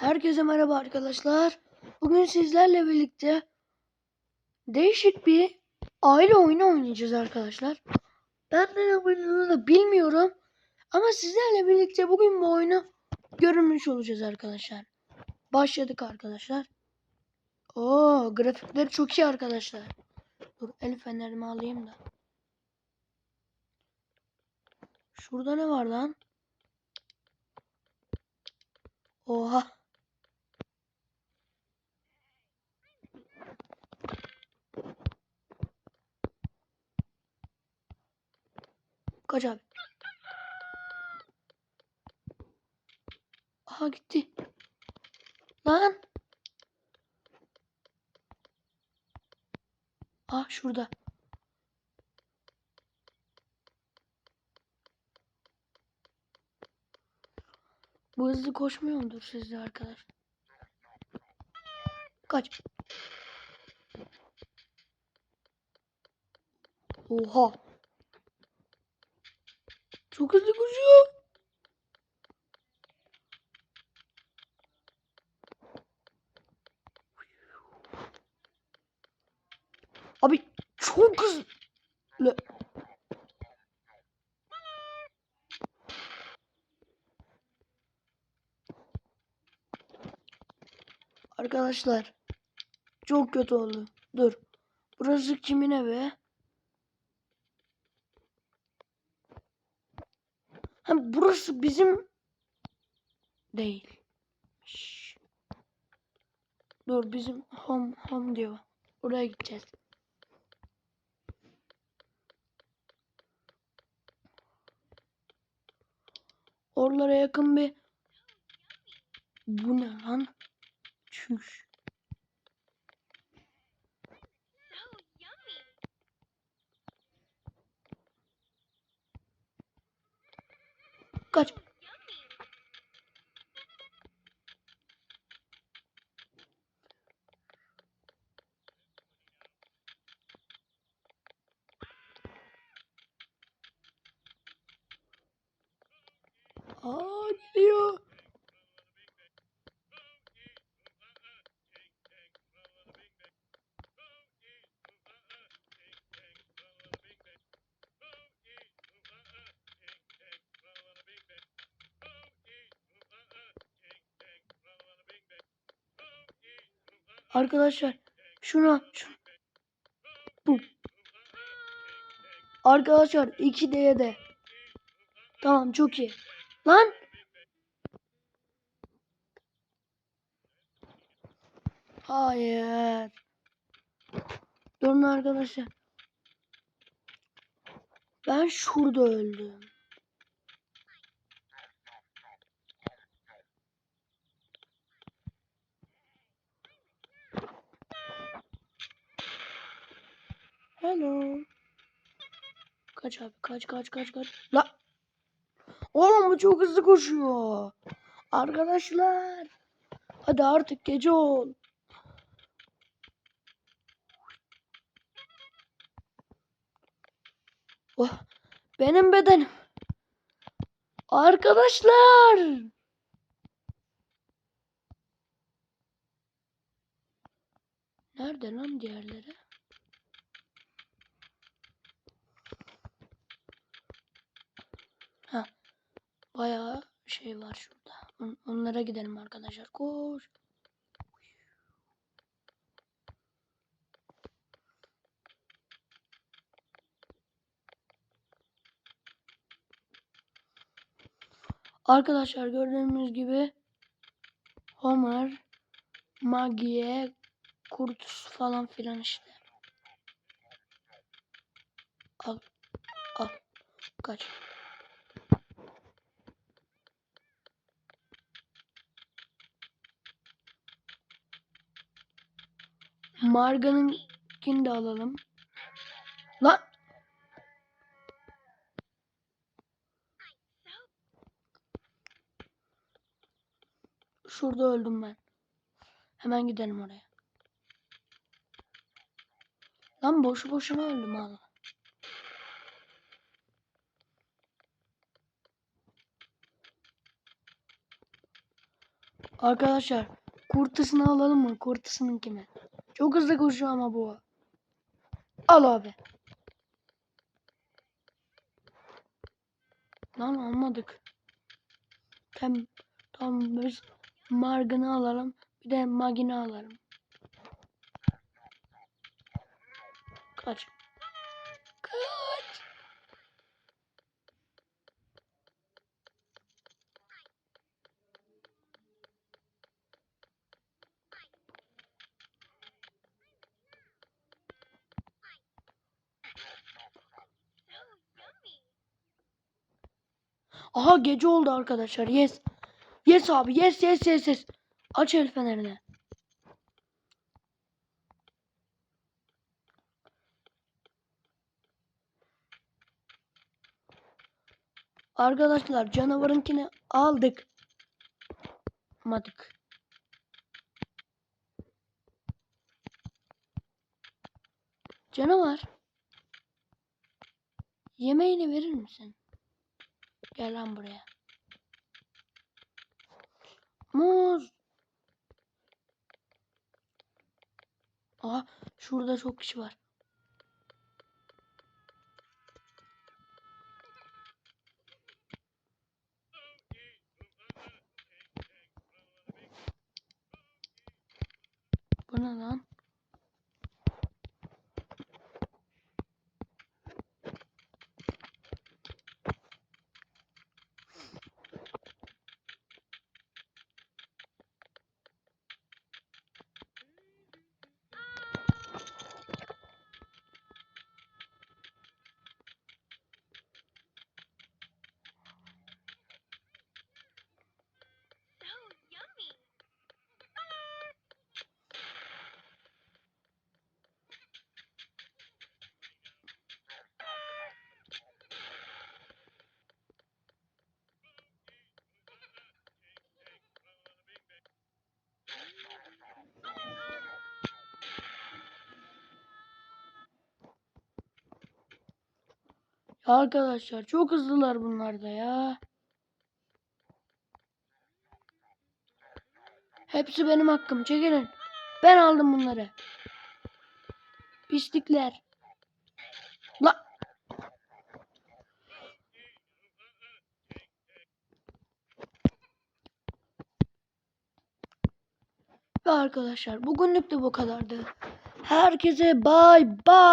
Herkese merhaba arkadaşlar. Bugün sizlerle birlikte değişik bir aile oyunu oynayacağız arkadaşlar. Ben ne oynadığını da bilmiyorum. Ama sizlerle birlikte bugün bu oyunu görmüş olacağız arkadaşlar. Başladık arkadaşlar. Oo, grafikleri çok iyi arkadaşlar. Dur el fenerimi alayım da. Şurada ne var lan? Oha. Kaç. Aha gitti. Lan. Ah şurada. Bu hızlı koşmuyor mudur sizde arkadaş? Kaç. Oha. Çok hızlı koşuyor. Abi çok hızlı. Arkadaşlar çok kötü oldu. Dur. Burası kimin evi? Burası bizim değil. Dur bizim home home diyor. Oraya gideceğiz. Oralara yakın bir Bu ne lan? Çüş. Kaç. Aa geliyor. Arkadaşlar şuna şu bu. Arkadaşlar 2D'ye de. Tamam çok iyi. Lan Hayır. Durun arkadaşlar. Ben şurada öldüm. Hello. Kaç abi kaç kaç kaç kaç. La. Oğlum bu çok hızlı koşuyor. Arkadaşlar. Hadi artık gece ol. Oh, benim bedenim. Arkadaşlar. Nerede lan diğerleri? Bayağı şey var şurada. On- onlara gidelim arkadaşlar. Koş. Arkadaşlar gördüğünüz gibi Homer, Maggie, Kurtus falan filan işte. Al. Al. Kaç. Marga'nınkini de alalım. Lan. Şurada öldüm ben. Hemen gidelim oraya. Lan boşu boşuna öldüm Allah. Arkadaşlar kurtısını alalım mı? Kurtısının kimi? Çok hızlı koşuyor ama bu. Al abi. Lan almadık. Tam, tam biz margını alalım. Bir de magini alalım. Kaç. Aha gece oldu arkadaşlar. Yes. Yes abi. Yes yes yes yes. Aç el fenerini. Arkadaşlar canavarınkini aldık. Almadık. Canavar. Yemeğini verir misin? Gel lan buraya. Muz. Aha şurada çok kişi var. Bu ne lan? Arkadaşlar çok hızlılar bunlar da ya. Hepsi benim hakkım. Çekilin. Ben aldım bunları. Pislikler. La. Ve arkadaşlar bugünlük de bu kadardı. Herkese bay bay.